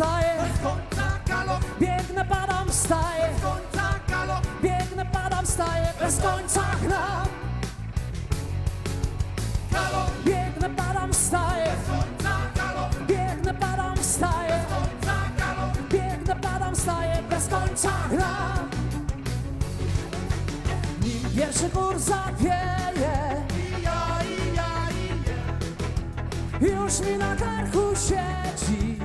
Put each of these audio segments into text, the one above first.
wstaję, końca galop, biegnę, padam, wstaję, końca galop, biegnę, padam, wstaję, bez końca gram. galop, Biegnę, padam, wstaję, końca galop, biegnę, padam, wstaję, końca galop, biegnę, padam, wstaję, bez końca gram. Nim pierwszy gór zawieje, i ja, i ja, i nie. już mi na karku siedzi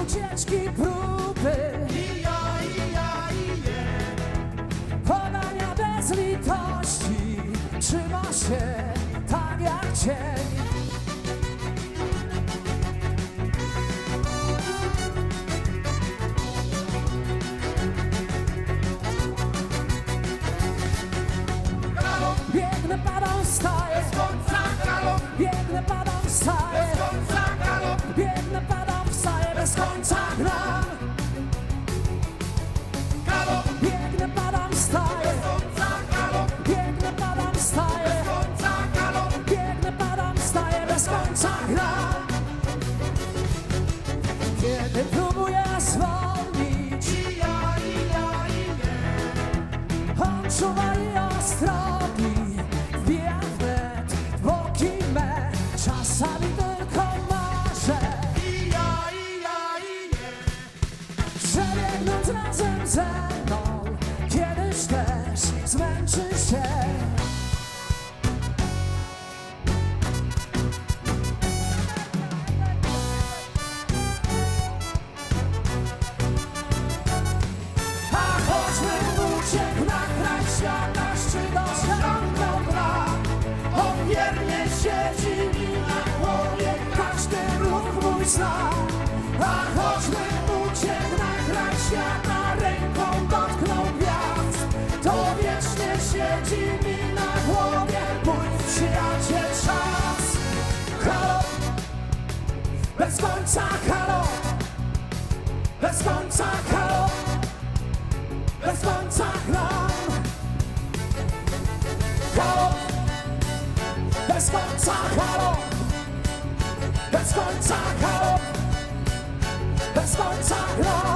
nic ucieczki próby. I ja, i ja, i nie. Podania bez litości Trzyma się tak jak cień końca razem ze mną Kiedyś też zmęczy się. A choćby uciekł na Szczyt osiągnął dna On wiernie siedzi mi na głowie Każdy ruch mój zna. A choćby uciekł na To wiecznie siedzi mi na głowie Mój przyjaciel czas Halo? Bez końca halo. Bez końca halo. Bez końca gram Halo? Bez końca halo. Bez końca halo. Bez końca gram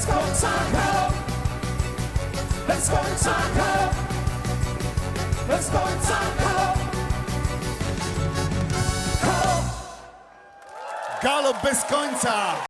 Bez końca halo Bez końca halo bez końca halo, halo. Galop bez końca!